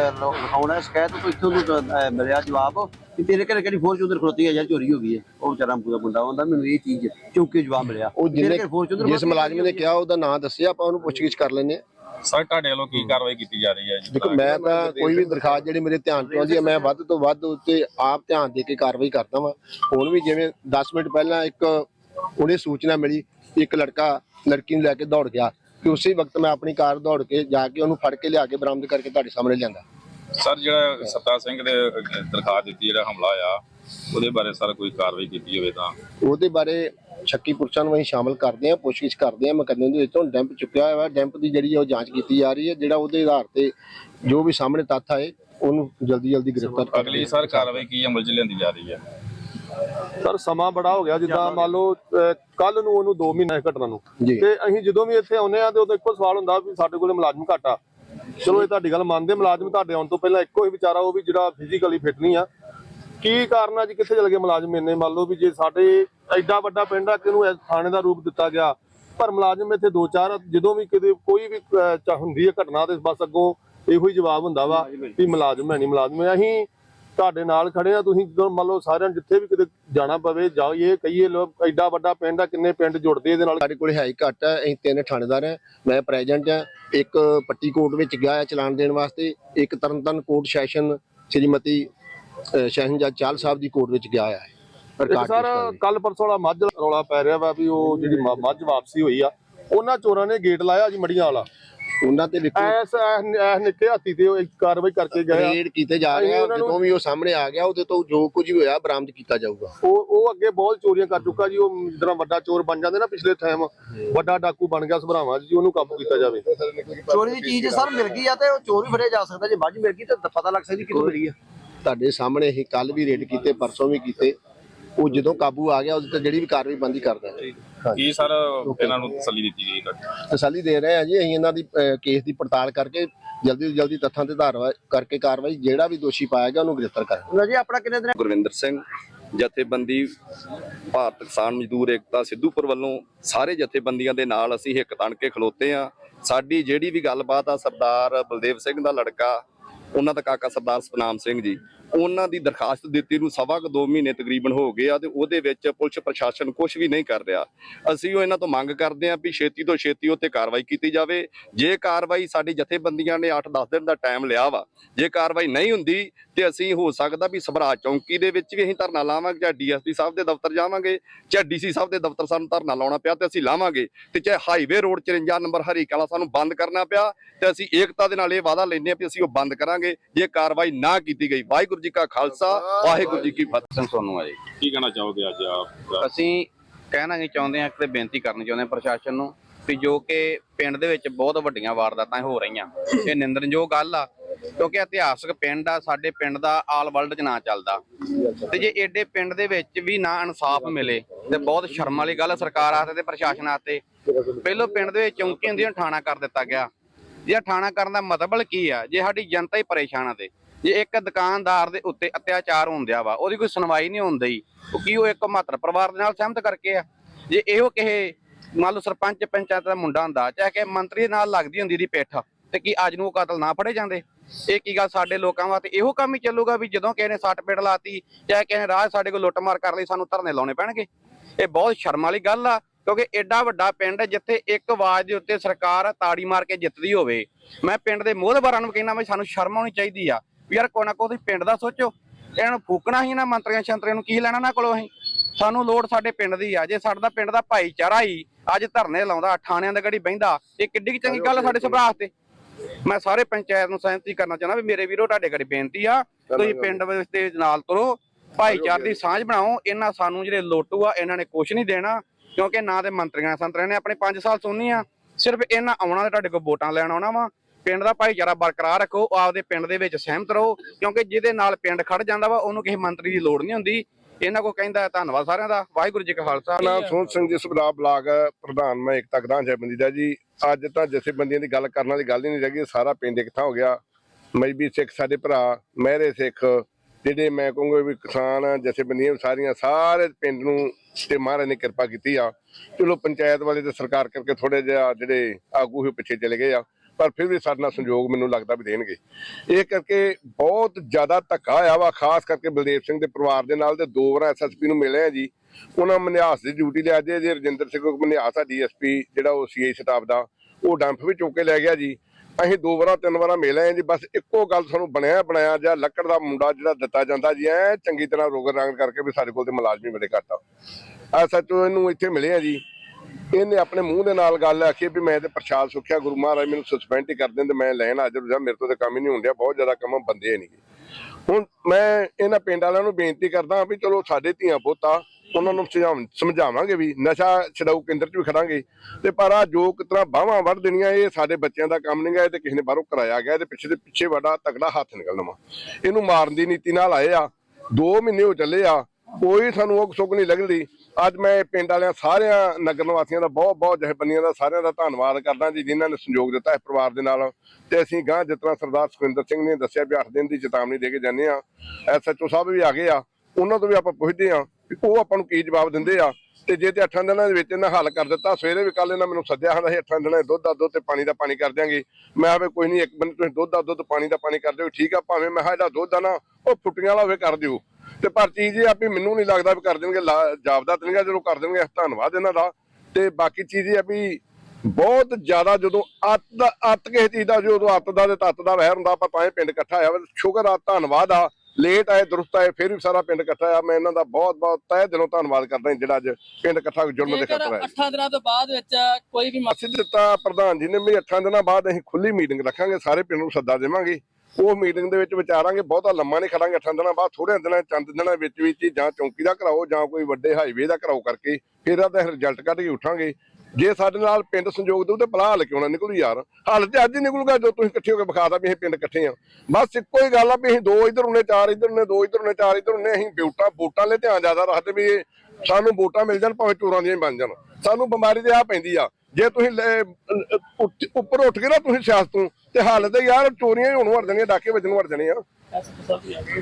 ਲਿਖਾਉਣਾ ਸ਼ਿਕਾਇਤ ਤੋਂ ਇੱਥੋਂ ਨੂੰ ਮਿਲਿਆ ਜਵਾਬ ਕਿ ਤੇਰੇ ਘਰੇ ਕਿਹੜੀ ਫੋਰਚੂਨਰ ਖਲੋਤੀ ਹੈ ਯਾਰ ਚੋਰੀ ਹੋ ਗਈ ਹੈ। ਉਹ ਵਿਚਾਰਾ ਪੂਰਾ ਮੁੰਡਾ ਹੁੰਦਾ ਮੈਨੂੰ ਇਹ ਚੀਜ਼ ਚੌਕੀ ਜਵਾਬ ਮਿਲਿਆ। ਉਹ ਜਿਹਨੇ ਜਿਸ ਮੁਲਾਜ਼ਮ ਨੇ ਕਿਹਾ ਉਹਦਾ ਨਾਂ ਦੱਸਿਆ ਆਪਾਂ ਉਹਨੂੰ ਪੁੱਛਗਿੱਛ ਕਰ ਲੈਂਦੇ ਹਾਂ। ਸਰ ਤੁਹਾਡੇ ਵੱਲੋਂ ਕੀ ਕਾਰਵਾਈ ਕੀਤੀ ਜਾ ਰਹੀ ਹੈ ਜੀ? ਦੇਖੋ ਮੈਂ ਤਾਂ ਕੋਈ ਵੀ ਦਰਖਾਸਤ ਜਿਹੜੀ ਮੇਰੇ ਧਿਆਨ ਚ ਆਉਂਦੀ ਹੈ ਮੈਂ ਵੱਧ ਤੋਂ ਵੱਧ ਉੱਤੇ ਆਪ ਧਿਆਨ ਦੇ ਕੇ ਕਾਰਵਾਈ ਕਰਦਾ ਵਾਂ। ਹੁਣ ਵੀ ਜਿਵੇਂ 10 ਮਿੰਟ ਪਹਿਲਾਂ ਇੱਕ ਉਹਨੇ ਸੂਚਨਾ ਮਿਲੀ ਇੱਕ ਲੜਕਾ ਲੜਕੀ ਨੂੰ ਲੈ ਕੇ ਦੌੜ ਗਿਆ। ਕਿ ਉਸੇ ਵਕਤ ਮੈਂ ਆਪਣੀ ਕਾਰ ਦੌੜ ਕੇ ਜਾ ਕੇ ਉਹਨੂੰ ਫੜ ਕੇ ਲਿਆ ਕੇ ਬਰਾਮਦ ਕਰਕੇ ਤੁਹਾਡੇ ਸਾਹਮਣੇ ਲਿਆਂਦਾ। ਸਰ ਜਿਹੜਾ ਸੱਤਾ ਸਿੰਘ ਦੇ ਦਰਖਾਸਤ ਦਿੱਤੀ ਜਿਹੜਾ ਹਮਲਾ ਆ ਉਹਦੇ ਬਾਰੇ ਸਰ ਕੋਈ ਕਾਰਵਾਈ ਕੀਤੀ ਹੋਵੇ ਤਾਂ? ਉਹਦੇ ਬਾਰੇ ਸ਼ੱਕੀ ਪੁਰਸ਼ਾਂ ਨੂੰ ਅਸੀਂ ਸ਼ਾਮਲ ਕਰਦੇ ਹਾਂ ਪੁੱਛਗਿੱਛ ਕਰਦੇ ਹਾਂ ਮੁਕੱਦਮੇ ਦੇ ਵਿੱਚੋਂ ਡੈਂਪ ਚੁੱਕਿਆ ਹੋਇਆ ਡੈਂਪ ਦੀ ਜਿਹੜੀ ਉਹ ਜਾਂਚ ਕੀਤੀ ਜਾ ਰਹੀ ਹੈ ਜਿਹੜਾ ਉਹਦੇ ਆਧਾਰ ਤੇ ਜੋ ਵੀ ਸਾਹਮਣੇ ਤੱਥ ਆਏ ਉਹਨੂੰ ਜਲਦੀ ਜਲਦੀ ਗ੍ਰਿਫਤਾਰ ਕਰ ਅਗਲੀ ਸਰ ਕਾਰਵਾਈ ਕੀ ਅਮਲ 'ਚ ਲਿਆਂਦੀ ਜਾ ਰਹੀ ਹੈ? ਸਰ ਸਮਾਂ ਬੜਾ ਹੋ ਗਿਆ ਜਿੱਦਾਂ ਮੰਨ ਲਓ ਕੱਲ ਨੂੰ ਉਹਨੂੰ 2 ਮਹੀਨੇ ਘਟਨਾ ਨੂੰ। ਤੇ ਅਸੀਂ ਜਦੋਂ ਵੀ ਇੱਥੇ ਆਉਨੇ ਆ ਤੇ ਉਦੋਂ ਇੱਕੋ ਸਵਾਲ ਹੁੰਦਾ ਵੀ ਸਾਡੇ ਕੋਲੇ ਮੁਲਾਜ਼ਮ ਘੱਟ ਆ। ਚਲੋ ਇਹ ਤੁਹਾਡੀ ਗੱਲ ਮੰਨਦੇ ਮੁਲਾਜ਼ਮ ਤੁਹਾਡੇ ਆਉਣ ਤੋਂ ਪਹਿਲਾਂ ਇੱਕੋ ਹੀ ਵਿਚਾਰਾ ਉਹ ਵੀ ਜਿਹੜਾ ਫਿਜ਼ੀਕਲੀ ਫਿੱਟ ਨਹੀਂ ਆ। ਕੀ ਕਾਰਨ ਆ ਜੀ? ਕਿੱਥੇ ਚਲ ਗਏ ਮੁਲਾਜ਼ਮ ਇੰਨੇ? ਮੰਨ ਲਓ ਵੀ ਜੇ ਸਾਡੇ ਐਡਾ ਵੱਡਾ ਪਿੰਡ ਆ ਇਸ ਥਾਣੇ ਦਾ ਰੂਪ ਦਿੱਤਾ ਗਿਆ। ਪਰ ਮੁਲਾਜ਼ਮ ਇੱਥੇ ਦੋ ਚਾਰ ਜਦੋਂ ਵੀ ਕਿਤੇ ਕੋਈ ਵੀ ਹੁੰਦੀ ਹੈ ਘਟਨਾ ਤੇ ਬਸ ਅੱਗੋਂ ਇਹੋ ਹੀ ਜਵਾਬ ਹੁੰਦਾ ਵਾ ਵੀ ਮੁਲਾਜ਼ਮ ਹੈ ਨਹੀਂ ਮੁਲਾਜ਼ਮ ਹੈ। ਅਸੀਂ ਤੁਹਾਡੇ ਨਾਲ ਖੜੇ ਆ ਤੁਸੀਂ ਜਦੋਂ ਮੰਨ ਲਓ ਸਾਰਿਆਂ ਜਿੱਥੇ ਵੀ ਕਿਤੇ ਜਾਣਾ ਪਵੇ ਜਾਈਏ ਕਹੀਏ ਲੋ ਐਡਾ ਵੱਡਾ ਪਿੰਡ ਆ ਕਿੰਨੇ ਪਿੰਡ ਜੁੜਦੇ ਇਹਦੇ ਨਾਲ? ਸਾਡੇ ਕੋਲ ਹੈ ਹੀ ਘੱਟ ਹੈ ਅਸੀਂ ਤਿੰਨ ਥਾਣੇਦਾਰ ਹਾਂ ਮੈਂ ਪ੍ਰੈਜ਼ੈਂਟ ਹਾਂ ਇੱਕ ਪੱਟੀ ਕੋਰਟ ਵਿੱਚ ਗਿਆ ਹੈ ਚਲਾਨ ਦੇਣ ਵਾਸਤੇ ਇੱਕ ਤਰਨਤਨ ਕੋਰਟ ਸੈਸ਼ਨ ਸ਼੍ਰੀਮਤੀ ਜੱਜ ਚਾਲ ਸਾਹਿਬ ਦੀ ਕੋਰਟ ਵਿੱਚ ਗਿਆ ਪ੍ਰਕਾਸ਼ ਸਰ। ਕੱਲ ਪਰਸੋਂ ਵਾਲਾ ਮੱਝ ਰੌਲਾ ਪੈ ਰਿਹਾ ਵਾ ਵੀ ਉਹ ਜਿਹੜੀ ਮੱਝ ਵਾਪਸੀ ਹੋਈ ਆ ਉਹਨਾਂ ਚੋਰਾਂ ਨੇ ਗੇਟ ਲਾਇਆ ਜੀ ਮੜੀਆਂ ਵਾਲਾ? ਉਹਨਾਂ ਤੇ ਵੇਖੋ। ਐਸ ਐਸ- ਨਿੱਕੇ ਹਾਥੀ ਤੇ ਉਹ ਇੱਕ ਕਾਰਵਾਈ ਕਰਕੇ ਗਏ ਆ। ਰੇਡ ਕੀਤੇ ਜਾ ਰਹੇ ਆ ਜਦੋਂ ਵੀ ਉਹ ਸਾਹਮਣੇ ਆ ਗਿਆ ਉਹਦੇ ਤੋਂ ਜੋ ਕੁਝ ਵੀ ਹੋਇਆ ਬਰਾਮਦ ਕੀਤਾ ਜਾਊਗਾ। ਉਹ ਉਹ ਅੱਗੇ ਬਹੁਤ ਚੋਰੀਆਂ ਕਰ ਚੁੱਕਾ ਜੀ ਉਹ ਜਿਹੜਾ ਵੱਡਾ ਚੋਰ ਬਣ ਜਾਂਦੇ ਨਾ ਪਿਛਲੇ ਟਾਈਮ ਵੱਡਾ ਡਾਕੂ ਬਣ ਗਿਆ ਸਭਰਾਵਾਂ 'ਚ ਜੀ ਉਹਨੂੰ ਕਾਬੂ ਕੀਤਾ ਜਾਵੇ। ਚੋਰੀ ਦੀ ਚੀਜ਼ ਸਰ ਮਿਲ ਗਈ ਆ ਤੇ ਉਹ ਚੋਰ ਵੀ ਫੜਿਆ ਜਾ ਸਕਦਾ ਜੇ ਮੱਝ ਮਿਲ ਗਈ ਤਾਂ ਪਤਾ ਲੱਗ ਸਕਦੀ ਕਿੱਥੋਂ ਮਿਲੀ ਆ। ਤੁਹਾਡੇ ਸਾਹਮਣੇ ਅਸੀਂ ਕੱਲ ਵੀ ਰੇਡ ਕੀਤੇ ਪਰਸੋਂ ਵੀ ਕੀਤੇ ਉਹ ਜਦੋਂ ਕਾਬੂ ਆ ਗਿਆ ਉਹਦੇ ਤੇ ਜਿਹੜੀ ਵੀ ਕਾਰਵਾਈ ਬੰਦੀ ਕਰਦਾ ਕੀ ਸਰ ਇਹਨਾਂ ਨੂੰ ਤਸੱਲੀ ਦਿੱਤੀ ਗਈ ਤੁਹਾਡੀ ਤਸੱਲੀ ਦੇ ਰਹੇ ਆ ਜੀ ਅਸੀਂ ਇਹਨਾਂ ਦੀ ਅਹ, ਕੇਸ ਦੀ ਪੜਤਾਲ ਕਰਕੇ ਜਲਦੀ ਤੋਂ ਜਲਦੀ ਤੱਥਾਂ ਤੇ ਧਾਰਵਾ ਕਰਕੇ ਕਾਰਵਾਈ ਜਿਹੜਾ ਵੀ ਦੋਸ਼ੀ ਪਾਇਆ ਗਿਆ ਉਹਨੂੰ ਗ੍ਰਿਫਤਾਰ ਕਰਾਂਗੇ। ਰਾਜੀ ਆਪਣਾ ਕਿੰਨੇ ਦਿਨ? ਗੁਰਵਿੰਦਰ ਸਿੰਘ ਜਥੇਬੰਦੀ ਭਾਰਤ ਕਿਸਾਨ ਮਜ਼ਦੂਰ ਏਕਤਾ ਸਿੱਧੂਪੁਰ ਵੱਲੋਂ ਸਾਰੇ ਜਥੇਬੰਦੀਆਂ ਦੇ ਨਾਲ ਅਸੀਂ ਹਿੱਕ ਤਣ ਕੇ ਖਲੋਤੇ ਆ ਸਾਡੀ ਜਿਹੜੀ ਵੀ ਗੱਲਬਾਤ ਆ ਸਰਦਾਰ ਬਲਦੇਵ ਸਿੰਘ ਦਾ ਲੜਕਾ ਉਹਨਾਂ ਦਾ ਕਾਕਾ ਸਰਦਾਰ ਸਤਨਾਮ ਸਿੰਘ ਜੀ। ਉਹਨਾਂ ਦੀ ਦਰਖਾਸਤ ਦਿੱਤੀ ਨੂੰ ਸਵਾ ਕੁ 2 ਮਹੀਨੇ ਤਕਰੀਬਨ ਹੋ ਗਏ ਆ ਤੇ ਉਹਦੇ ਵਿੱਚ ਪੁਲਿਸ ਪ੍ਰਸ਼ਾਸਨ ਕੁਝ ਵੀ ਨਹੀਂ ਕਰ ਰਿਹਾ। ਅਸੀਂ ਉਹ ਇਹਨਾਂ ਤੋਂ ਮੰਗ ਕਰਦੇ ਆ ਵੀ ਛੇਤੀ ਤੋਂ ਛੇਤੀ ਉੱਤੇ ਕਾਰਵਾਈ ਕੀਤੀ ਜਾਵੇ। ਜੇ ਕਾਰਵਾਈ ਸਾਡੀ ਜਥੇਬੰਦੀਆਂ ਨੇ 8-10 ਦਿਨ ਦਾ ਟਾਈਮ ਲਿਆ ਵਾ, ਜੇ ਕਾਰਵਾਈ ਨਹੀਂ ਹੁੰਦੀ ਤੇ ਅਸੀਂ ਹੋ ਸਕਦਾ ਵੀ ਸਭਰਾ ਚੌਂਕੀ ਦੇ ਵਿੱਚ ਵੀ ਅਸੀਂ ਧਰਨਾ ਲਾਵਾਂਗੇ ਜਾਂ ਡੀਐਸਪੀ ਸਾਹਿਬ ਦੇ ਦਫ਼ਤਰ ਜਾਵਾਂਗੇ ਜਾਂ ਡੀਸੀ ਸਾਹਿਬ ਦੇ ਦਫ਼ਤਰ ਸਾਨੂੰ ਧਰਨਾ ਲਾਉਣਾ ਪਿਆ ਤੇ ਅਸੀਂ ਲਾਵਾਂਗੇ ਤੇ ਚਾਹੇ ਹਾਈਵੇ ਰੋਡ 54 ਨੰਬਰ ਹਰੀਕਲਾ ਸਾਨੂੰ ਬੰਦ ਕਰਨਾ ਪਿਆ ਤੇ ਅਸੀਂ ਏਕਤਾ ਦੇ ਨਾਲ ਇਹ ਵਾਅਦਾ ਲੈਂਦੇ ਹਾਂ ਵੀ ਅਸੀਂ ਉਹ ਬੰਦ ਕਰਾਂਗੇ। ਜੇ ਕਾਰਵਾਈ ਨਾ ਕੀਤੀ ਗਈ, ਵਾਹਿਗੁਰੂ ਜੀ ਕਾ ਖਾਲਸਾ ਵਾਹਿਗੁਰੂ ਜੀ ਕੀ ਫਤਿਹ। ਸਿੰਘ ਸੋਨੂੰ ਆ ਜੀ ਕੀ ਕਹਿਣਾ ਚਾਹੋਗੇ ਅੱਜ ਆਪ ਅਸੀਂ ਕਹਿਣਾ ਨਹੀਂ ਚਾਹੁੰਦੇ ਹਾਂ ਕਿ ਬੇਨਤੀ ਕਰਨੀ ਚਾਹੁੰਦੇ ਹਾਂ ਪ੍ਰਸ਼ਾਸਨ ਨੂੰ ਵੀ ਜੋ ਕਿ ਪਿੰਡ ਦੇ ਵਿੱਚ ਬਹੁਤ ਵੱਡੀਆਂ ਵਾਰਦਾਤਾਂ ਹੋ ਰਹੀਆਂ। ਇਹ ਨਿੰਦਣਯੋਗ ਗੱਲ ਆ ਕਿਉਂਕਿ ਇਤਿਹਾਸਕ ਪਿੰਡ ਆ ਸਾਡੇ ਪਿੰਡ ਦਾ ਆਲ ਵਰਲਡ 'ਚ ਨਾਂ ਚੱਲਦਾ। ਤੇ ਜੇ ਏਡੇ ਪਿੰਡ ਦੇ ਵਿੱਚ ਵੀ ਨਾ ਇਨਸਾਫ ਮਿਲੇ ਤੇ ਬਹੁਤ ਸ਼ਰਮ ਵਾਲੀ ਗੱਲ ਆ ਸਰਕਾਰ ਆਤੇ ਤੇ ਪ੍ਰਸ਼ਾਸਨ ਆਤੇ ਪਹਿਲੋਂ ਪਿੰਡ ਦੇ ਵਿੱਚ ਚੌਂਕੀ ਹੁੰਦੀ ਥਾਣਾ ਕਰ ਦਿੱਤਾ ਗਿਆ। ਜੇ ਥਾਣਾ ਕਰਨ ਦਾ ਮਤਲਬ ਕੀ ਆ? ਜੇ ਸਾਡੀ ਜਨਤਾ ਹੀ ਪਰੇਸ਼ਾਨ ਆ ਤੇ। ਜੇ ਇੱਕ ਦੁਕਾਨਦਾਰ ਦੇ ਉੱਤੇ ਅਤਿਆਚਾਰ ਹੁੰਦਿਆ ਵਾ, ਉਹਦੀ ਕੋਈ ਸੁਣਵਾਈ ਨਹੀਂ ਹੁੰਦੀ ਉਹ ਕੀ ਉਹ ਇੱਕ ਮਾਤਰ ਪਰਿਵਾਰ ਦੇ ਨਾਲ ਸਹਿਮਤ ਕਰਕੇ ਆ? ਜੇ ਇਹੋ ਕਿਸੇ, ਮੰਨ ਲਓ ਸਰਪੰਚ ਪੰਚਾਇਤ ਦਾ ਮੁੰਡਾ ਹੁੰਦਾ, ਚਾਹੇ ਕਿ ਮੰਤਰੀ ਨਾਲ ਲੱਗਦੀ ਹੁੰਦੀ ਦੀ ਪਿੱਠ, ਤੇ ਕੀ ਅੱਜ ਨੂੰ ਉਹ ਕਤਲ ਨਾ ਫੜੇ ਜਾਂਦੇ? ਇਹ ਕੀ ਗੱਲ ਸਾਡੇ ਲੋਕਾਂ ਵਾਸਤੇ ਇਹੋ ਕੰਮ ਹੀ ਚੱਲੂਗਾ ਵੀ ਜਦੋਂ ਕਿਸੇ ਨੇ ਸੱਟ ਪੇਟ ਲਾਤੀ, ਚਾਹੇ ਕਿਸੇ ਨੇ ਰਾਜ ਸਾਡੇ ਕੋਲ ਲੁੱਟਮਾਰ ਕਰ ਲਈ, ਸਾਨੂੰ ਧਰਨੇ ਲਾਉਣੇ ਪੈਣਗੇ? ਇਹ ਬਹੁਤ ਸ਼ਰਮ ਵਾਲੀ ਗੱਲ ਆ, ਕਿਉਂਕਿ ਐਡਾ ਵੱਡਾ ਪਿੰਡ ਜਿੱਥੇ ਇੱਕ ਆਵਾਜ਼ ਦੇ ਉੱਤੇ ਸਰਕਾਰ ਤਾੜੀ ਮਾਰ ਕੇ ਜਿੱਤਦੀ ਹੋਵੇ, ਮੈਂ ਪਿੰਡ ਦੇ ਮੋਹਦਵਾਰਾਂ ਨੂੰ ਕਹਿੰਦਾ ਵੀ ਸਾਨੂੰ ਸ਼ਰਮ ਆਉਣੀ ਚਾਹੀਦੀ ਆ ਵੀ ਯਾਰ ਕੋਈ ਨਾ ਕੋਈ ਤੁਸੀਂ ਪਿੰਡ ਦਾ ਸੋਚੋ। ਇਹਨਾਂ ਨੂੰ ਫੂਕਣਾ ਹੀ ਨਾ ਮੰਤਰੀਆਂ ਸ਼ੰਤਰੀਆਂ ਨੂੰ ਕੀ ਲੈਣਾ ਨਾ ਕੋਲੋਂ ਅਸੀਂ? ਸਾਨੂੰ ਲੋੜ ਸਾਡੇ ਪਿੰਡ ਦੀ ਆ। ਜੇ ਸਾਡਾ ਪਿੰਡ ਦਾ ਭਾਈਚਾਰਾ ਹੀ ਅੱਜ ਧਰਨੇ ਲਾਉਂਦਾ ਥਾਣਿਆਂ ਦੇ ਗੜੀ ਬਹਿੰਦਾ ਇਹ ਕਿੱਡੀ ਕੁ ਚੰਗੀ ਗੱਲ ਸਾਡੇ ਸੁਭਾਅ ਤੇ? ਮੈਂ ਸਾਰੇ ਪੰਚਾਇਤ ਨੂੰ ਸਹਿਮਤੀ ਕਰਨਾ ਚਾਹੁੰਦਾ ਵੀ ਮੇਰੇ ਵੀਰੋ ਤੁਹਾਡੇ ਗੜੀ ਬੇਨਤੀ ਆ ਤੁਸੀਂ ਪਿੰਡ ਵਿੱਚ ਤੇ ਨਾਲ ਤੁਰੋ ਭਾਈਚਾਰੇ ਦੀ ਸਾਂਝ ਬਣਾਓ। ਇਹਨਾਂ ਸਾਨੂੰ ਜਿਹੜੇ ਲੋਟੂ ਆ ਇਹਨਾਂ ਨੇ ਕੁਝ ਨਹੀਂ ਦੇਣਾ ਕਿਉਂਕਿ ਨਾ ਤੇ ਮੰਤਰੀਆਂ ਸੰਤਰੀਆਂ ਨੇ ਆਪਣੇ 5 ਸਾਲ ਸੁਣਨੀ ਆ। ਸਿਰਫ ਇਹਨਾਂ ਆਉਣਾ ਤੇ ਤੁਹਾਡੇ ਕੋਲ ਵੋਟਾਂ ਲੈਣ ਆਉਣਾ ਵਾ। ਪਿੰਡ ਦਾ ਭਾਈਚਾਰਾ ਬਰਕਰਾਰ ਰੱਖੋ ਆਪਦੇ ਪਿੰਡ ਦੇ ਵਿੱਚ ਸਹਿਮਤ ਰਹੋ, ਕਿਉਂਕਿ ਜਿਹਦੇ ਨਾਲ ਪਿੰਡ ਖੜ ਜਾਂਦਾ ਵਾ, ਉਹਨੂੰ ਕਿਸੇ ਮੰਤਰੀ ਦੀ ਲੋੜ ਨਹੀਂ ਹੁੰਦੀ। ਇਹਨਾਂ ਕੋ ਕਹਿੰਦਾ ਧੰਨਵਾਦ ਸਾਰਿਆਂ ਦਾ। ਵਾਹਿਗੁਰੂ ਜੀ ਕਾ ਖਾਲਸਾ। ਨਾਮ ਸੋਹਣ ਸਿੰਘ ਜੀ ਸੁਭਰਾ ਬਲਾਕ, ਪ੍ਰਧਾਨ ਮੈਂ ਏਕਤਾ ਗ੍ਰਾਂ ਜਥੇਬੰਦੀ ਦਾ ਜੀ। ਅੱਜ ਤਾਂ ਜਥੇਬੰਦੀਆਂ ਦੀ ਗੱਲ ਕਰਨ ਵਾਲੀ ਗੱਲ ਹੀ ਨਹੀਂ ਰਹਿ ਗਈ ਸਾਰਾ ਪਿੰਡ ਇਕੱਠਾ ਹੋ ਗਿਆ। ਮਜਬੀ ਸਿੱਖ ਸਾਡੇ ਭਰਾ, ਮਹਿਰੇ ਸਿੱਖ, ਜਿਹੜੇ ਮੈਂ ਕਹੂੰਗਾ ਵੀ ਕਿਸਾਨ, ਜਥੇਬੰਦੀਆਂ ਸਾਰੀਆਂ, ਸਾਰੇ ਪਿੰਡ ਨੂੰ ਤੇ ਮਹਾਰਾਜ ਨੇ ਕਿਰਪਾ ਕੀਤੀ ਆ। ਚਲੋ, ਪੰਚਾਇਤ ਵਾਲੇ ਤੇ ਸਰਕਾਰ ਕਰਕੇ ਥੋੜੇ ਜਿਹਾ ਜਿਹੜੇ ਆਗੂ ਹੀ ਪਿੱਛੇ ਚਲੇ ਗਏ ਆ। ਪਰ ਫਿਰ ਵੀ ਸਾਡੇ ਨਾਲ ਸੰਯੋਗ ਮੈਨੂੰ ਲੱਗਦਾ ਵੀ ਦੇਣਗੇ। ਇਹ ਕਰਕੇ ਬਹੁਤ ਜ਼ਿਆਦਾ ਧੱਕਾ ਹੋਇਆ ਵਾ, ਖਾਸ ਕਰਕੇ ਬਲਦੇਵ ਸਿੰਘ ਦੇ ਪਰਿਵਾਰ ਦੇ ਨਾਲ ਤੇ ਦੋ ਵਾਰ ਐਸਐਸਪੀ ਨੂੰ ਮਿਲੇ ਆ ਜੀ। ਉਹਨਾਂ ਮਨਿਆਸ ਦੀ ਡਿਊਟੀ ਲਿਆ ਜੇ ਜੇ ਰਜਿੰਦਰ ਸਿੰਘ ਮਨਿਆਸ ਆ ਡੀਐਸਪੀ ਜਿਹੜਾ ਉਹ ਸੀਆਈ ਸਟਾਫ ਦਾ, ਉਹ ਡੰਪ ਵੀ ਚੁੱਕ ਕੇ ਲੈ ਗਿਆ ਜੀ। ਅਸੀਂ ਦੋ ਵਾਰਾਂ, ਤਿੰਨ ਵਾਰਾਂ ਮਿਲੇ ਆ ਜੀ, ਬਸ ਇੱਕੋ ਗੱਲ ਸਾਨੂੰ ਬਣਿਆ ਬਣਾਇਆ ਜਾਂ ਲੱਕੜ ਦਾ ਮੁੰਡਾ ਜਿਹੜਾ ਦਿੱਤਾ ਜਾਂਦਾ ਜੀ, ਐ ਚੰਗੀ ਤਰ੍ਹਾਂ ਰੋਗ ਰੰਗ ਕਰਕੇ ਵੀ ਸਾਡੇ ਕੋਲ ਤੇ ਮੁਲਾਜ਼ਮੀ ਬੜੇ ਘੱਟ ਆ। ਐਸਐਚਓ ਇਹਨੂੰ ਇੱਥੇ ਮਿਲੇ ਆ ਜੀ। ਇਹਨੇ ਆਪਣੇ ਮੂੰਹ ਦੇ ਨਾਲ ਗੱਲ ਆਖੀ ਵੀ ਮੈਂ ਤੇ ਪ੍ਰਸ਼ਾਦ ਸੁਖਿਆ ਗੁਰੂ ਮਹਾਰਾਜ ਮੈਨੂੰ ਸਸਪੈਂਡ ਹੀ ਕਰ ਦੇਣ ਤੇ ਮੈਂ ਲੈਣ ਹਾਜ਼ਰ ਜਾ, ਮੇਰੇ ਤੋਂ ਤੇ ਕੰਮ ਹੀ ਨਹੀਂ ਹੁੰਦਿਆ ਬਹੁਤ ਜ਼ਿਆਦਾ ਕੰਮ ਬੰਦੇ ਨਹੀਂ ਹੁਣ ਮੈਂ ਇਹਨਾਂ ਪਿੰਡ ਵਾਲਿਆਂ ਨੂੰ ਬੇਨਤੀ ਕਰਦਾ ਵੀ ਚਲੋ ਸਾਡੇ ਧੀਆਂ ਪੁੱਤ, ਉਹਨਾਂ ਨੂੰ ਸਮਝਾਵਾਂਗੇ ਵੀ ਨਸ਼ਾ ਛਡਾਊ ਕੇਂਦਰ 'ਚ ਵੀ ਖੜਾਂਗੇ। ਤੇ ਪਰ ਆ ਜੋ ਕਿਤਨਾ ਬਾਹਾਂ ਵੱਢ ਦੇਣੀਆਂ, ਇਹ ਸਾਡੇ ਬੱਚਿਆਂ ਦਾ ਕੰਮ ਨਹੀਂ ਗਾ ਤੇ ਕਿਸੇ ਨੇ ਬਾਹਰੋਂ ਕਰਾਇਆ ਗਿਆ ਤੇ ਪਿੱਛੇ ਦੇ ਪਿੱਛੇ ਵੱਡਾ ਤਕੜਾ ਹੱਥ ਨਿਕਲਣਾ ਵਾ। ਇਹਨੂੰ ਮਾਰਨ ਦੀ ਨੀਤੀ ਨਾਲ ਆਏ ਆ 2 ਮਹੀਨੇ ਹੋ ਚੱਲੇ ਆ, ਕੋਈ ਸਾਨੂੰ ਉਹ ਸੁੱਖ ਨਹੀਂ ਲੱਗਦੀ। ਅੱਜ ਮੈਂ ਪਿੰਡ ਵਾਲਿਆਂ ਸਾਰਿਆਂ ਨਗਰ ਨਿਵਾਸੀਆਂ ਦਾ ਬਹੁਤ ਬਹੁਤ ਜਥੇਬੰਦੀਆਂ ਦਾ ਸਾਰਿਆਂ ਦਾ ਧੰਨਵਾਦ ਕਰਦਾ ਜੀ, ਜਿਨ੍ਹਾਂ ਨੇ ਸੰਯੋਗ ਦਿੱਤਾ ਇਸ ਪਰਿਵਾਰ ਦੇ ਨਾਲ। ਤੇ ਅਸੀਂ ਗਾਂ ਜਿਸ ਤਰ੍ਹਾਂ ਸਰਦਾਰ ਸੁਖਿੰਦਰ ਸਿੰਘ ਨੇ ਦੱਸਿਆ ਵੀ 8 ਦਿਨ ਦੀ ਚੇਤਾਵਨੀ ਦੇ ਕੇ ਜਾਂਦੇ ਆ ਐਸਐਚਓ ਸਾਹਿਬ ਵੀ ਆ ਗਏ ਆ। ਉਹਨਾਂ ਤੋਂ ਵੀ ਆਪਾਂ ਪੁੱਛਦੇ ਆ ਕਿ ਉਹ ਆਪਾਂ ਨੂੰ ਕੀ ਜਵਾਬ ਦਿੰਦੇ ਆ। ਤੇ ਜੇ ਤੇ 8 ਦਿਨਾਂ ਦੇ ਵਿੱਚ ਇਹਨਾਂ ਹੱਲ ਕਰ ਦਿੱਤਾ, ਸਵੇਰੇ ਵੀ ਕੱਲ ਇਹਨਾਂ ਮੈਨੂੰ ਸੱਦਿਆ ਹੁੰਦਾ ਸੀ 8 ਦਿਨਾਂ ਦੇ ਦੁੱਧ ਦਾ ਦੁੱਧ ਤੇ ਪਾਣੀ ਦਾ ਪਾਣੀ ਕਰ ਦਿਆਂਗੇ। ਮੈਂ ਆਵੇ ਕੋਈ ਨਹੀਂ ਇੱਕ ਬੰਦੇ ਤੁਸੀਂ ਦੁੱਧ ਦਾ ਦੁੱਧ ਪਾਣੀ ਦਾ ਪਾਣੀ ਕਰ ਦਿਓ। ਠੀਕ ਆ, ਭਾਵੇਂ ਮੈਂ ਕਿਹਾ ਜਿਹੜਾ ਦੁੱਧ ਆ ਨਾ, ਉਹ ਫੁੱਟੀਆਂ ਵਾਲਾ ਹੋਵੇ, ਕਰ ਦਿਓ। ਤੇ ਪਰ ਚੀਜ਼ ਇਹ ਆ ਵੀ ਮੈਨੂੰ ਨਹੀਂ ਲੱਗਦਾ ਵੀ ਕਰ ਦੇਣਗੇ ਲਾ- ਜਾਪਦਾ ਤੇ ਨਹੀਂਗਾ ਜਦੋਂ ਕਰ ਦੇਣਗੇ ਧੰਨਵਾਦ ਇਹਨਾਂ ਦਾ। ਤੇ ਬਾਕੀ ਚੀਜ਼ ਇਹ ਆ ਵੀ ਬਹੁਤ ਜ਼ਿਆਦਾ ਜਦੋਂ ਅੱਤ ਦਾ ਅੱਤ ਕਿਸੇ ਚੀਜ਼ ਦਾ ਜਦੋਂ ਅੱਤ ਦਾ ਤੇ ਤੱਤ ਦਾ ਵਹਿਰ ਹੁੰਦਾ ਆਪਾਂ ਤਾਂ ਇਹ ਪਿੰਡ ਇਕੱਠਾ ਆਇਆ। ਸ਼ੁਕਰ ਆ ਧੰਨਵਾਦ ਆ। ਲੇਟ ਆਏ ਦਰੁਸਤ ਆਏ ਫਿਰ ਵੀ ਸਾਰਾ ਪਿੰਡ ਇਕੱਠਾ ਆ ਮੈਂ ਇਹਨਾਂ ਦਾ ਬਹੁਤ ਬਹੁਤ ਤਹਿ ਦਿਲੋਂ ਧੰਨਵਾਦ ਕਰਦਾ ਜਿਹੜਾ ਅੱਜ ਪਿੰਡ ਇਕੱਠਾ ਜੁਰਮ ਦੇ ਖਤਰਾ ਹੈ 8 ਦਿਨਾਂ ਤੋਂ ਬਾਅਦ ਵਿੱਚ ਕੋਈ ਵੀ ਅਸੀਂ ਦਿੱਤਾ ਪ੍ਰਧਾਨ ਜੀ ਨੇ ਵੀ 8 ਦਿਨਾਂ ਬਾਅਦ ਅਸੀਂ ਖੁੱਲੀ ਮੀਟਿੰਗ ਰੱਖਾਂਗੇ ਸਾਰੇ ਪਿੰਡ ਨੂੰ ਸੱਦਾ ਦੇਵਾਂਗੇ। ਉਹ ਮੀਟਿੰਗ ਦੇ ਵਿੱਚ ਵਿਚਾਰਾਂਗੇ, ਬਹੁਤਾ ਲੰਮਾ ਨਹੀਂ ਖੜਾਂਗੇ 8 ਦਿਨਾਂ ਬਾਅਦ ਥੋੜੇ ਦਿਨਾਂ, ਚੰਦ ਦਿਨਾਂ ਵਿੱਚ ਵਿੱਚ ਹੀ ਜਾਂ ਚੌਂਕੀ ਦਾ ਕਰਾਓ ਜਾਂ ਕੋਈ ਵੱਡੇ ਹਾਈਵੇ ਦਾ ਕਰਾਓ ਕਰਕੇ, ਫਿਰ ਇਹਦਾ ਰਿਜ਼ਲਟ ਕੱਢ ਕੇ ਉਠਾਂਗੇ। ਜੇ ਸਾਡੇ ਨਾਲ ਪਿੰਡ ਸੰਯੋਗ ਦੇ ਤੇ ਭਲਾ ਹੱਲ ਕਿਉਂ ਨਾ ਨਿਕਲੂ ਯਾਰ? ਹੱਲ ਤੇ ਅੱਜ ਹੀ ਨਿਕਲੂਗਾ ਜੋ ਤੁਸੀਂ ਇਕੱਠੇ ਹੋ ਕੇ ਵਿਖਾਤਾ ਵੀ ਅਸੀਂ ਪਿੰਡ ਇਕੱਠੇ ਆ ਬਸ ਇੱਕੋ ਹੀ ਗੱਲ ਆ ਵੀ ਅਸੀਂ ਦੋ ਇਧਰ ਉਹਨੇ ਚਾਰ ਇਧਰ ਨੇ ਦੋ ਇਧਰ ਉਹਨੇ ਚਾਰ ਇਧਰ ਉਹਨੇ ਅਸੀਂ ਵੋਟਾਂ ਵੋਟਾਂ ਲਈ ਧਿਆਨ ਜ਼ਿਆਦਾ ਰੱਖਦੇ ਵੀ ਸਾਨੂੰ ਵੋਟਾਂ ਮਿਲ ਜਾਣ, ਭਾਵੇਂ ਚੋਰਾਂ ਦੀਆਂ ਬਣ ਜਾਣ। ਸਾਨੂੰ ਬਿਮਾਰੀ ਤੇ ਆ ਪੈਂਦੀ ਆ। ਜੇ ਤੁਸੀਂ ਉੱਪਰ ਉੱਠ ਕੇ ਨਾ ਤੁਸੀਂ ਸਿਆਸਤ ਤੋਂ ਤੇ ਹਾਲ ਤੇ ਯਾਰ ਚੋਰੀਆਂ ਹੀ ਹੋਣ ਵੜ ਜਾਣੀਆਂ ਡਾਕੇ ਵੱਜਣ ਵੜ ਜਾਣੇ ਆ।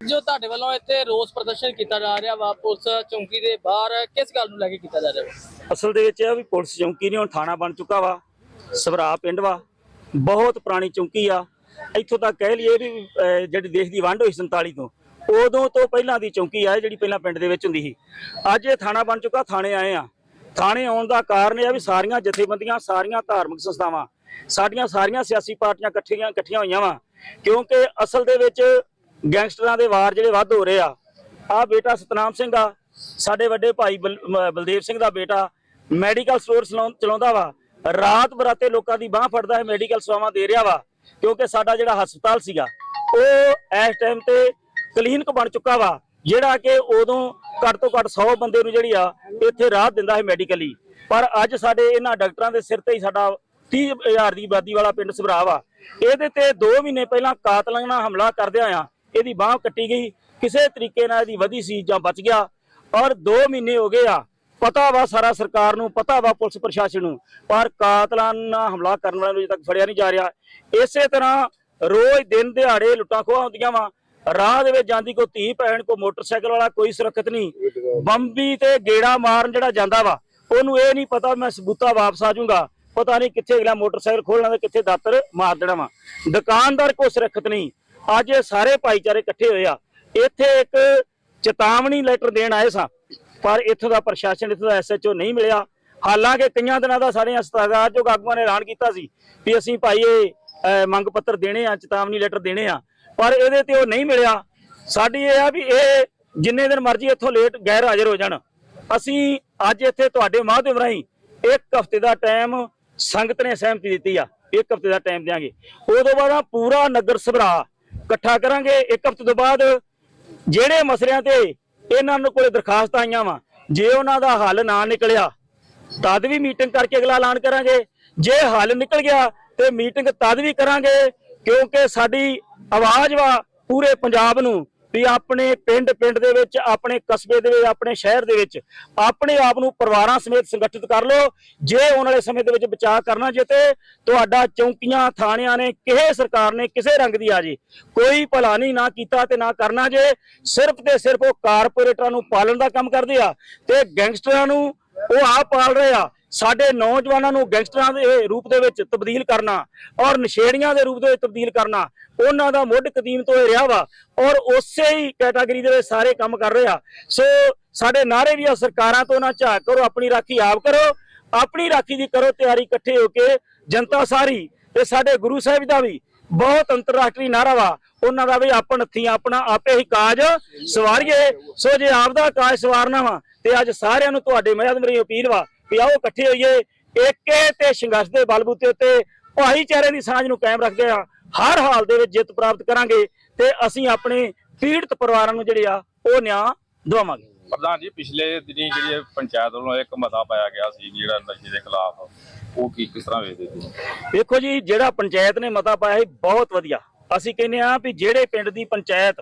ਜੋ ਤੁਹਾਡੇ ਵੱਲੋਂ ਇੱਥੇ ਰੋਸ ਪ੍ਰਦਰਸ਼ਨ ਕੀਤਾ ਜਾ ਰਿਹਾ ਵਾ ਪੁਲਿਸ ਚੌਂਕੀ ਦੇ ਬਾਹਰ ਕਿਸ ਗੱਲ ਨੂੰ ਲੈ ਕੇ ਕੀਤਾ ਜਾ ਰਿਹਾ ਵਾ? ਅਸਲ ਦੇ ਵਿੱਚ ਇਹ ਵੀ ਪੁਲਿਸ ਚੌਂਕੀ ਨਹੀਂ ਹੁਣ ਥਾਣਾ ਬਣ ਚੁੱਕਾ ਵਾ ਸਭਰਾ ਪਿੰਡ ਵਾ ਬਹੁਤ ਪੁਰਾਣੀ ਚੌਂਕੀ ਆ। ਇੱਥੋਂ ਤੱਕ ਕਹਿ ਲਈਏ ਵੀ ਜਿਹੜੀ ਦੇਸ਼ ਦੀ ਵੰਡ ਹੋਈ 47 ਤੋਂ ਉਦੋਂ ਤੋਂ ਪਹਿਲਾਂ ਦੀ ਚੌਂਕੀ ਆ ਜਿਹੜੀ ਪਹਿਲਾਂ ਪਿੰਡ ਦੇ ਵਿੱਚ ਹੁੰਦੀ ਸੀ। ਅੱਜ ਇਹ ਥਾਣਾ ਬਣ ਚੁੱਕਾ ਥਾਣੇ ਆਏ ਆ। ਥਾਣੇ ਆਉਣ ਦਾ ਕਾਰਨ ਇਹ ਆ ਵੀ ਸਾਰੀਆਂ ਜਥੇਬੰਦੀਆਂ ਸਾਰੀਆਂ ਧਾਰਮਿਕ ਸੰਸਥਾਵਾਂ ਸਾਡੀਆਂ ਸਾਰੀਆਂ ਸਿਆਸੀ ਪਾਰਟੀਆਂ ਇਕੱਠੀਆਂ ਇਕੱਠੀਆਂ ਹੋਈਆਂ ਵਾ। ਕਿਉਂਕਿ ਅਸਲ ਦੇ ਵਿੱਚ ਗੈਂਗਸਟਰਾਂ ਦੇ ਵਾਰ ਜਿਹੜੇ ਵੱਧ ਹੋ ਰਹੇ ਆ ਆ ਬੇਟਾ ਸਤਨਾਮ ਸਿੰਘ ਆ, ਸਾਡੇ ਵੱਡੇ ਭਾਈ ਬਲ- ਬਲਦੇਵ ਸਿੰਘ ਦਾ ਬੇਟਾ, ਮੈਡੀਕਲ ਸਟੋਰ ਚਲਾਉਂਦਾ ਵਾ। ਰਾਤ ਬਰਾਤੇ ਲੋਕਾਂ ਦੀ ਬਾਹ ਫੜਦਾ ਹੈ ਮੈਡੀਕਲ ਸੇਵਾਵਾਂ ਦੇ ਰਿਹਾ ਵਾ, ਕਿਉਂਕਿ ਸਾਡਾ ਜਿਹੜਾ ਹਸਪਤਾਲ ਸੀਗਾ, ਉਹ ਇਸ ਟਾਈਮ ਤੇ ਕਲੀਨਿਕ ਬਣ ਚੁੱਕਾ ਵਾ, ਜਿਹੜਾ ਕਿ ਉਦੋਂ ਘੱਟ ਤੋਂ ਘੱਟ 100 ਬੰਦੇ ਨੂੰ ਜਿਹੜੀ ਆ, ਇੱਥੇ ਰਾਹਤ ਦਿੰਦਾ ਹੈ ਮੈਡੀਕਲੀ ਪਰ ਅੱਜ ਸਾਡੇ ਇਹਨਾਂ ਡਾਕਟਰਾਂ ਦੇ ਸਿਰ ਤੇ ਹੀ ਸਾਡਾ 30000 ਦੀ ਆਬਾਦੀ ਵਾਲਾ ਪਿੰਡ ਸਭਰਾ ਵਾ। ਇਹਦੇ ਤੇ 2 ਮਹੀਨੇ ਪਹਿਲਾਂ ਕਾਤਲਾਨਾ ਹਮਲਾ ਕਰਦਿਆਂ ਆ, ਇਹਦੀ ਬਾਹ ਕੱਟੀ ਗਈ, ਕਿਸੇ ਤਰੀਕੇ ਨਾਲ ਇਹਦੀ ਵਧੀ ਸੀ ਜਾਂ ਬਚ ਗਿਆ। ਔਰ 2 ਮਹੀਨੇ ਹੋ ਗਏ ਆ, ਪਤਾ ਵਾ ਸਾਰਾ ਸਰਕਾਰ ਨੂੰ, ਪਤਾ ਵਾ ਪੁਲਿਸ ਪ੍ਰਸ਼ਾਸਨ ਨੂੰ, ਪਰ ਕਾਤਲਾਨਾ ਹਮਲਾ ਕਰਨ ਵਾਲਿਆਂ ਨੂੰ ਅਜੇ ਤੱਕ ਫੜਿਆ ਨਹੀਂ ਜਾ ਰਿਹਾ। ਇਸੇ ਤਰ੍ਹਾਂ ਰੋਜ਼ ਦਿਨ ਦਿਹਾੜੇ ਲੁੱਟਾਂ ਖੋਹਾਂ ਹੁੰਦੀਆਂ ਵਾ, ਰਾਹ ਦੇ ਵਿੱਚ ਜਾਂਦੀ ਕੋਈ ਧੀ ਭੈਣ, ਕੋਈ ਮੋਟਰਸਾਈਕਲ ਵਾਲਾ, ਕੋਈ ਸੁਰੱਖਿਅਤ ਨਹੀਂ। ਬੰਬੀ ਤੇ ਗੇੜਾ ਮਾਰਨ ਜਿਹੜਾ ਜਾਂਦਾ ਵਾ, ਉਹਨੂੰ ਇਹ ਨਹੀਂ ਪਤਾ ਮੈਂ ਸਬੂਤਾ ਵਾਪਸ ਆ ਜਾਊਂਗਾ। ਪਤਾ ਨਹੀਂ ਕਿੱਥੇ ਅਗਲਾ ਮੋਟਰਸਾਈਕਲ ਖੋਲਣਾ ਤੇ ਕਿੱਥੇ ਦਾਤਰ ਮਾਰ ਦੇਣਾ ਵਾ। ਦੁਕਾਨਦਾਰ ਕੋ ਸੁਰੱਖਿਅਤ ਨਹੀਂ। ਅੱਜ ਇਹ ਸਾਰੇ ਭਾਈਚਾਰੇ ਇਕੱਠੇ ਹੋਏ ਆ। ਇੱਥੇ ਇੱਕ ਚੇਤਾਵਨੀ ਲੈਟਰ ਦੇਣ ਆਏ ਸਾਂ, ਪਰ ਇੱਥੋਂ ਦਾ ਪ੍ਰਸ਼ਾਸਨ, ਇੱਥੋਂ ਦਾ ਐਸਐਚਓ ਨਹੀਂ ਮਿਲਿਆ। ਹਾਲਾਂਕਿ ਕਈਆਂ ਦਿਨਾਂ ਦਾ ਸਾਡੇ ਹਸਪਤਾਲ ਜੋ ਆਗੂਆਂ ਨੇ ਐਲਾਨ ਕੀਤਾ ਸੀ ਵੀ ਅਸੀਂ ਭਾਈ ਇਹ ਮੰਗ ਪੱਤਰ ਦੇਣੇ ਆ, ਚੇਤਾਵਨੀ ਲੈਟਰ ਦੇਣੇ ਆ, ਪਰ ਇਹਦੇ ਤੇ ਉਹ ਨਹੀਂ ਮਿਲਿਆ। ਸਾਡੀ ਇਹ ਆ ਵੀ ਇਹ ਜਿੰਨੇ ਦਿਨ ਮਰਜ਼ੀ ਇੱਥੋਂ ਲੇਟ ਗੈਰ ਹਾਜ਼ਰ ਹੋ ਜਾਣ। ਅਸੀਂ ਅੱਜ ਇੱਥੇ ਤੁਹਾਡੇ ਮਾਧਿਅਮ ਰਾਹੀਂ ਇੱਕ ਹਫ਼ਤੇ ਦਾ ਟਾਈਮ ਸੰਗਤ ਨੇ ਸਹਿਮਤੀ ਦਿੱਤੀ ਆ, ਇੱਕ ਹਫ਼ਤੇ ਦਾ ਟਾਈਮ ਦਿਆਂਗੇ। ਉਦੋਂ ਬਾਅਦ ਪੂਰਾ ਨਗਰ ਸਭਰਾ ਇਕੱਠਾ ਕਰਾਂਗੇ। ਇੱਕ ਹਫ਼ਤੇ ਤੋਂ ਬਾਅਦ ਜਿਹੜੇ ਮਸਲਿਆਂ ਤੇ ਇਹਨਾਂ ਨੂੰ ਕੋਲੇ ਦਰਖਾਸਤ ਆਈਆਂ ਵਾ, ਜੇ ਉਹਨਾਂ ਦਾ ਹੱਲ ਨਾ ਨਿਕਲਿਆ, ਤਦ ਵੀ ਮੀਟਿੰਗ ਕਰਕੇ ਅਗਲਾ ਐਲਾਨ ਕਰਾਂਗੇ। ਜੇ ਹੱਲ ਨਿਕਲ ਗਿਆ ਤੇ ਮੀਟਿੰਗ ਤਦ ਵੀ ਕਰਾਂਗੇ, ਕਿਉਂਕਿ ਸਾਡੀ ਆਵਾਜ਼ ਵਾ ਪੂਰੇ ਪੰਜਾਬ ਨੂੰ ਵੀ ਆਪਣੇ ਪਿੰਡ ਪਿੰਡ ਦੇ ਵਿੱਚ, ਆਪਣੇ ਕਸਬੇ ਦੇ ਵਿੱਚ, ਆਪਣੇ ਸ਼ਹਿਰ ਦੇ ਵਿੱਚ ਆਪਣੇ ਆਪ ਨੂੰ ਪਰਿਵਾਰਾਂ ਸਮੇਤ ਸੰਗਠਿਤ ਕਰ ਲਓ। ਜੇ ਆਉਣ ਵਾਲੇ ਸਮੇਂ ਦੇ ਵਿੱਚ ਬਚਾਅ ਕਰਨਾ ਜੇ ਤੇ ਤੁਹਾਡਾ ਚੌਂਕੀਆਂ, ਥਾਣਿਆਂ ਨੇ, ਕਿਸੇ ਸਰਕਾਰ ਨੇ ਕਿਸੇ ਰੰਗ ਦੀ ਆ ਜੇ, ਕੋਈ ਭਲਾ ਨਹੀਂ ਨਾ ਕੀਤਾ ਤੇ ਨਾ ਕਰਨਾ ਜੇ, ਸਿਰਫ ਤੇ ਸਿਰਫ ਉਹ ਕਾਰਪੋਰੇਟਰਾਂ ਨੂੰ ਪਾਲਣ ਦਾ ਕੰਮ ਕਰਦੇ ਆ ਤੇ ਗੈਂਗਸਟਰਾਂ ਨੂੰ ਉਹ ਆਪ ਪਾਲ ਰਹੇ ਆ। ਸਾਡੇ ਨੌਜਵਾਨਾਂ ਨੂੰ ਗੈਂਗਸਟਰਾਂ ਦੇ ਰੂਪ ਦੇ ਵਿੱਚ ਤਬਦੀਲ ਕਰਨਾ ਔਰ ਨਸ਼ੇੜੀਆਂ ਦੇ ਰੂਪ ਦੇ ਵਿੱਚ ਤਬਦੀਲ ਕਰਨਾ, ਉਹਨਾਂ ਦਾ ਮੁੱਢ ਕਦੀਮ ਤੋਂ ਇਹ ਰਿਹਾ ਵਾ ਔਰ ਉਸੇ ਹੀ ਕੈਟਾਗਰੀ ਦੇ ਵਿੱਚ ਸਾਰੇ ਕੰਮ ਕਰ ਰਹੇ ਆ। ਸੋ ਸਾਡੇ ਨਾਰੇ ਵੀ ਆ, ਸਰਕਾਰਾਂ ਤੋਂ ਨਾ ਝਾਕ ਕਰੋ, ਆਪਣੀ ਰਾਖੀ ਆਪ ਕਰੋ, ਆਪਣੀ ਰਾਖੀ ਦੀ ਕਰੋ ਤਿਆਰੀ ਇਕੱਠੇ ਹੋ ਕੇ ਜਨਤਾ ਸਾਰੀ ਤੇ ਸਾਡੇ ਗੁਰੂ ਸਾਹਿਬ ਦਾ ਵੀ ਬਹੁਤ ਅੰਤਰਰਾਸ਼ਟਰੀ ਨਾਰਾ ਵਾ। ਉਹਨਾਂ ਦਾ ਵੀ ਆਪਣ ਹੱਥੀਂ, ਆਪਣਾ ਆਪੇ ਹੀ ਕਾਜ ਸਵਾਰੀਏ। ਸੋ ਜੇ ਆਪ ਦਾ ਕਾਜ ਸਵਾਰਨਾ ਵਾ ਤੇ ਅੱਜ ਸਾਰਿਆਂ ਨੂੰ ਤੁਹਾਡੇ ਮਦਦ ਮੇਰੀ ਅਪੀਲ ਵਾ ਵੀ ਆਓ ਇਕੱਠੇ ਹੋਈਏ ਏਕੇ ਤੇ ਸੰਘਰਸ਼ ਦੇ ਬਲਬੂਤੇ ਉੱਤੇ ਭਾਈਚਾਰੇ ਦੀ ਸਾਂਝ ਨੂੰ ਕਾਇਮ ਰੱਖਦੇ ਆ ਹਰ ਹਾਲ ਦੇ ਵਿੱਚ ਜਿੱਤ ਪ੍ਰਾਪਤ ਕਰਾਂਗੇ ਤੇ ਅਸੀਂ ਆਪਣੇ ਪੀੜਤ ਪਰਿਵਾਰਾਂ ਨੂੰ ਜਿਹੜੇ ਆ ਉਹ ਨਿਆਂ ਦਵਾਵਾਂਗੇ। ਪ੍ਰਧਾਨ ਜੀ ਪਿਛਲੇ ਦਿਨੀ ਜਿਹੜੀ ਪੰਚਾਇਤ ਵੱਲੋਂ ਇੱਕ ਮਤਾ ਪਾਇਆ ਗਿਆ ਸੀ ਜਿਹੜਾ ਨਸ਼ੇ ਦੇ ਖਿਲਾਫ ਉਹ ਕੀ ਕਿਸ ਤਰ੍ਹਾਂ ਵੇਖਦੇ ਤੁਸੀਂ? ਵੇਖੋ ਜੀ ਜਿਹੜਾ ਪੰਚਾਇਤ ਨੇ ਮਤਾ ਪਾਇਆ ਸੀ ਬਹੁਤ ਵਧੀਆ। ਅਸੀਂ ਕਹਿੰਦੇ ਆ ਵੀ ਜਿਹੜੇ ਪਿੰਡ ਦੀ ਪੰਚਾਇਤ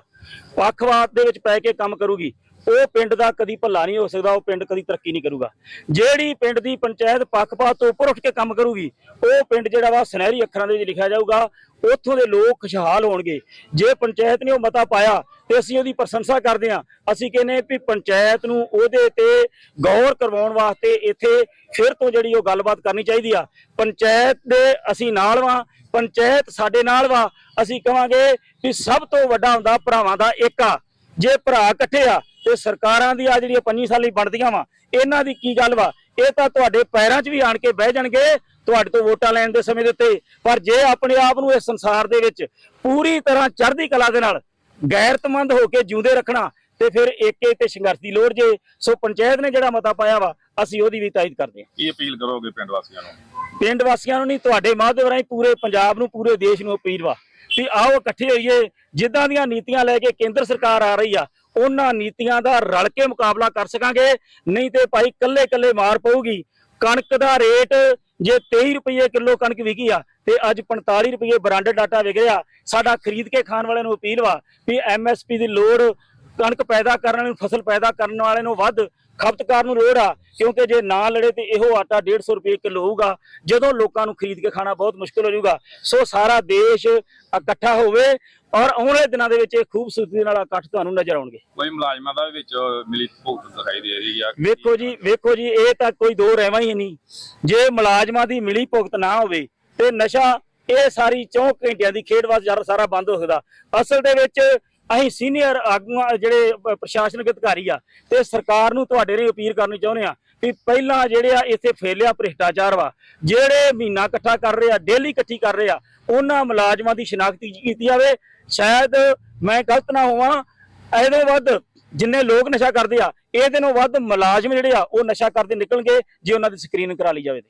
ਪੱਖਵਾਦ ਦੇ ਵਿੱਚ ਪੈ ਕੇ ਕੰਮ ਕਰੂਗੀ ਉਹ ਪਿੰਡ ਦਾ ਕਦੀ ਭੱਲਾ ਨਹੀਂ ਹੋ ਸਕਦਾ, ਉਹ ਪਿੰਡ ਕਦੀ ਤਰੱਕੀ ਨਹੀਂ ਕਰੂਗਾ। ਜਿਹੜੀ ਪਿੰਡ ਦੀ ਪੰਚਾਇਤ ਪੱਖਪਾਤ ਤੋਂ ਉੱਪਰ ਉੱਠ ਕੇ ਕੰਮ ਕਰੂਗੀ, ਉਹ ਪਿੰਡ ਜਿਹੜਾ ਵਾ ਸੁਨਹਿਰੀ ਅੱਖਰਾਂ ਦੇ ਵਿੱਚ ਲਿਖਿਆ ਜਾਊਗਾ, ਉੱਥੋਂ ਦੇ ਲੋਕ ਖੁਸ਼ਹਾਲ ਹੋਣਗੇ। ਜੇ ਪੰਚਾਇਤ ਨੇ ਉਹ ਮਤਾ ਪਾਇਆ ਤੇ ਅਸੀਂ ਉਹਦੀ ਪ੍ਰਸ਼ੰਸਾ ਕਰਦੇ ਹਾਂ। ਅਸੀਂ ਕਹਿੰਦੇ ਵੀ ਪੰਚਾਇਤ ਨੂੰ ਉਹਦੇ ਤੇ ਗੌਰ ਕਰਵਾਉਣ ਵਾਸਤੇ ਇੱਥੇ ਫਿਰ ਤੋਂ ਜਿਹੜੀ ਉਹ ਗੱਲਬਾਤ ਕਰਨੀ ਚਾਹੀਦੀ ਆ। ਪੰਚਾਇਤ ਦੇ ਅਸੀਂ ਨਾਲ ਵਾਂ, ਪੰਚਾਇਤ ਸਾਡੇ ਨਾਲ ਵਾ। ਅਸੀਂ ਕਹਾਂਗੇ ਵੀ ਸਭ ਤੋਂ ਵੱਡਾ ਹੁੰਦਾ ਭਰਾਵਾਂ ਦਾ ਏਕਾ ਜੇ ਭਰਾ ਇਕੱਠੇ ਆ ਤੇ ਸਰਕਾਰਾਂ ਦੀ ਆ ਜਿਹੜੀਆਂ 5 ਸਾਲੀ ਬਣਦੀਆਂ ਵਾ ਇਹਨਾਂ ਦੀ ਕੀ ਗੱਲ ਵਾ? ਇਹ ਤਾਂ ਤੁਹਾਡੇ ਪੈਰਾਂ 'ਚ ਵੀ ਆਣ ਕੇ ਬਹਿ ਜਾਣਗੇ ਤੁਹਾਡੇ ਤੋਂ ਵੋਟਾਂ ਲੈਣ ਦੇ ਸਮੇਂ ਦੇ ਉੱਤੇ। ਪਰ ਜੇ ਆਪਣੇ ਆਪ ਨੂੰ ਇਸ ਸੰਸਾਰ ਦੇ ਵਿੱਚ ਪੂਰੀ ਤਰ੍ਹਾਂ ਚੜ੍ਹਦੀ ਕਲਾ ਦੇ ਨਾਲ ਗੈਰਤਮੰਦ ਹੋ ਕੇ ਜਿਉਂਦੇ ਰੱਖਣਾ ਤੇ ਫਿਰ ਏਕੇ ਤੇ ਸੰਘਰਸ਼ ਦੀ ਲੋੜ ਜੇ ਸੋ ਪੰਚਾਇਤ ਨੇ ਜਿਹੜਾ ਮਤਾ ਪਾਇਆ ਵਾ ਅਸੀਂ ਉਹਦੀ ਵੀ ਤਾਇਦ ਕਰਦੇ ਹਾਂ। ਕੀ ਅਪੀਲ ਕਰੋਗੇ ਪਿੰਡ ਵਾਸੀਆਂ ਨੂੰ? ਪਿੰਡ ਵਾਸੀਆਂ ਨੂੰ ਨਹੀਂ ਤੁਹਾਡੇ ਮਾਧਿਅਮ ਰਾਹੀਂ ਪੂਰੇ ਪੰਜਾਬ ਨੂੰ ਪੂਰੇ ਦੇਸ਼ ਨੂੰ ਅਪੀਲ ਵਾ ਵੀ ਆਓ ਇਕੱਠੇ ਹੋਈਏ ਜਿੱਦਾਂ ਦੀਆਂ ਨੀਤੀਆਂ ਲੈ ਕੇ ਕੇਂਦਰ ਸਰਕਾਰ ਆ ਰਹੀ ਆ ਉਹਨਾਂ ਨੀਤੀਆਂ ਦਾ ਰਲ ਕੇ ਮੁਕਾਬਲਾ ਕਰ ਸਕਾਂਗੇ। ਨਹੀਂ ਤੇ ਭਾਈ ਕੱਲੇ ਕੱਲੇ ਮਾਰ ਪਊਗੀ। ਕਣਕ ਦਾ ਰੇਟ ਜੇ 23 ਰੁਪਏ ਕਿਲੋ ਕਣਕ ਵਿਕੀ ਆ, ਤੇ ਅੱਜ 45 ਰੁਪਏ ਬ੍ਰਾਂਡਡ ਆਟਾ ਵਿਕ ਰਿਹਾ। ਸਾਡਾ ਖਰੀਦ ਕੇ ਖਾਣ ਵਾਲਿਆਂ ਨੂੰ ਅਪੀਲ ਵਾ ਵੀ ਐਮਐਸਪੀ ਦੀ ਲੋੜ, ਕਣਕ ਪੈਦਾ ਕਰਨ ਵਾਲੇ ਨੂੰ, ਫਸਲ ਪੈਦਾ ਕਰਨ ਵਾਲੇ ਨੂੰ ਵੱਧ ਖਪਤਕਾਰ ਨੂੰ ਲੋੜ ਆ। ਕਿਉਂਕਿ ਜੇ ਨਾ ਲੜੇ ਤੇ ਇਹੋ ਆਟਾ 150 ਰੁਪਏ ਕਿਲੋ ਹੋਊਗਾ। ਜਦੋਂ ਲੋਕਾਂ ਨੂੰ ਖਰੀਦ ਕੇ ਖਾਣਾ ਬਹੁਤ ਮੁਸ਼ਕਲ ਹੋ ਜਾਊਗਾ। ਸੋ ਸਾਰਾ ਦੇਸ਼ ਇਕੱਠਾ ਹੋਵੇ। ਔਰ ਆਉਣ ਵਾਲੇ ਦਿਨਾਂ ਦੇ ਵਿੱਚ ਇਹ ਖੂਬਸੂਰਤੀ ਨਾਲ ਇਕੱਠ ਤੁਹਾਨੂੰ ਨਜ਼ਰ ਆਉਣਗੇ। ਕੋਈ ਮੁਲਾਜ਼ਮਾਂ ਦਾ ਵਿੱਚ ਮਿਲੀ ਭੁਗਤ ਦਿਖਾਈ ਦੇ ਰਹੀ ਆ। ਵੇਖੋ ਜੀ ਵੇਖੋ ਜੀ ਇਹ ਤਾਂ ਕੋਈ ਦੋ ਰਹਿਵਾ ਹੀ ਨਹੀਂ। ਜੇ ਮੁਲਾਜ਼ਮਾਂ ਦੀ ਮਿਲੀ ਭੁਗਤ ਨਾ ਹੋਵੇ ਤੇ ਨਸ਼ਾ ਇਹ ਸਾਰੀ 4 ਘੰਟਿਆਂ ਦੀ ਖੇਡ ਵਾਸ ਸਾਰਾ ਸਾਰਾ ਬੰਦ ਹੋ ਸਕਦਾ। ਅਸਲ ਦੇ ਵਿੱਚ ਅਸੀਂ ਸੀਨੀਅਰ ਆਗੂਆਂ ਜਿਹੜੇ ਪ੍ਰਸ਼ਾਸਨਿਕ ਅਧਿਕਾਰੀ ਆ ਤੇ ਸਰਕਾਰ ਨੂੰ ਤੁਹਾਡੇ ਨੇ ਅਪੀਲ ਕਰਨੀ ਚਾਹੁੰਦੇ ਆ ਵੀ ਪਹਿਲਾਂ ਜਿਹੜੇ ਆ ਇੱਥੇ ਫੇਲਿਆ ਭ੍ਰਿਸ਼ਟਾਚਾਰ ਵਾ ਜਿਹੜੇ ਮਹੀਨਾ ਇਕੱਠਾ ਕਰ ਰਹੇ ਆ ਡੇਲੀ ਇਕੱਠੀ ਕਰ ਰਹੇ ਆ ਉਹਨਾਂ ਮੁਲਾਜ਼ਮਾਂ ਦੀ ਸ਼ਨਾਖਤ ਕੀਤੀ ਜਾਵੇ ਸ਼ਾਇਦ ਮੈਂ ਗਲਤ ਨਾ ਹੋਵਾਂ, ਇਹਦੇ ਵੱਧ ਜਿੰਨੇ ਲੋਕ ਨਸ਼ਾ ਕਰਦੇ ਆ, ਇਹਦੇ ਨੂੰ ਵੱਧ ਮੁਲਾਜ਼ਮ ਜਿਹੜੇ ਆ, ਉਹ ਨਸ਼ਾ ਕਰਦੇ ਨਿਕਲਣਗੇ ਜੇ ਉਹਨਾਂ ਦੀ ਸਕਰੀਨਿੰਗ ਕਰਾ ਲਈ ਜਾਵੇ ਤੇ।